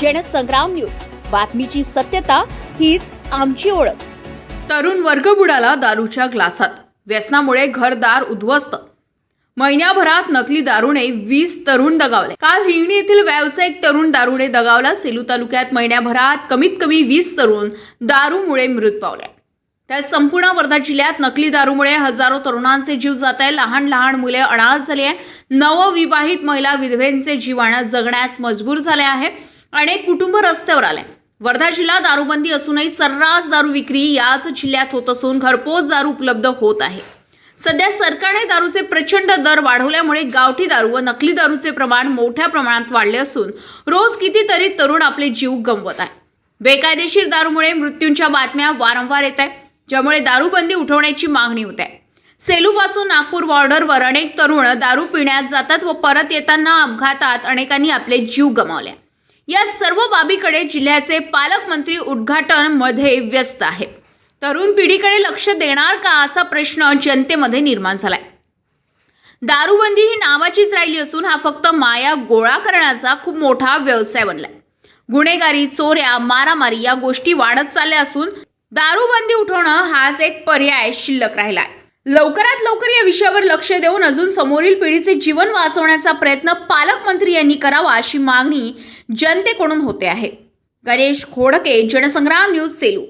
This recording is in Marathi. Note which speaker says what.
Speaker 1: जनसंग्राम न्यूज. बातमीची सत्यता हीच आमची ओळख.
Speaker 2: तरुण वर्ग बुडाला दारूच्या ग्लासात. व्यसनामुळे घरदार उद्ध्वस्त. महिन्याभरात नकली दारूने वीस तरुण दगावले. काल हिंगणी येथील व्यावसायिक तरुण दारूने दगावला. सेलू तालुक्यात महिन्याभरात कमीत कमी वीस तरुण दारूमुळे मृत पावले. त्या संपूर्ण वर्धा जिल्ह्यात नकली दारूमुळे हजारो तरुणांचे जीव जात आहे लहान लहान मुले अनाथ झाली आहे नवविवाहित महिला विधवेंचे जीवाणं जगण्यास मजबूर झाले आहे. अनेक कुटुंब रस्त्यावर आले वर्धा जिल्हा दारूबंदी असूनही सर्रास दारू विक्री याच जिल्ह्यात होत असून घरपोच दारू उपलब्ध होत आहे. सध्या सरकारने दारूचे प्रचंड दर वाढवल्यामुळे गावठी दारू व नकली दारूचे प्रमाण मोठ्या प्रमाणात वाढले असून रोज कितीतरी तरुण आपले जीव गमवत आहे बेकायदेशीर दारूमुळे मृत्यूंच्या बातम्या वारंवार येत आहे ज्यामुळे दारूबंदी उठवण्याची मागणी होत आहे. सेलूपासून नागपूर बॉर्डरवर अनेक तरुण दारू पिण्यास जातात व परत येताना अपघातात अनेकांनी आपले जीव गमावले या सर्व बाबीकडे जिल्ह्याचे पालकमंत्री उद्घाटनमध्ये व्यस्त आहे तरुण पिढीकडे लक्ष देणार का असा प्रश्न जनतेमध्ये निर्माण झालाय. दारूबंदी ही नावाचीच राहिली असून हा फक्त माया गोळा करण्याचा खूप मोठा व्यवसाय बनलाय. गुन्हेगारी चोऱ्या मारामारी या गोष्टी वाढत चालल्या असून दारूबंदी उठवणं हाच एक पर्याय शिल्लक राहिलाय. लवकरात लवकर या विषयावर लक्ष देऊन अजून समोरील पिढीचे जीवन वाचवण्याचा प्रयत्न पालकमंत्री यांनी करावा अशी मागणी जनतेकडून होते आहे. गणेश खोडके जनसंग्राम न्यूज सेलू.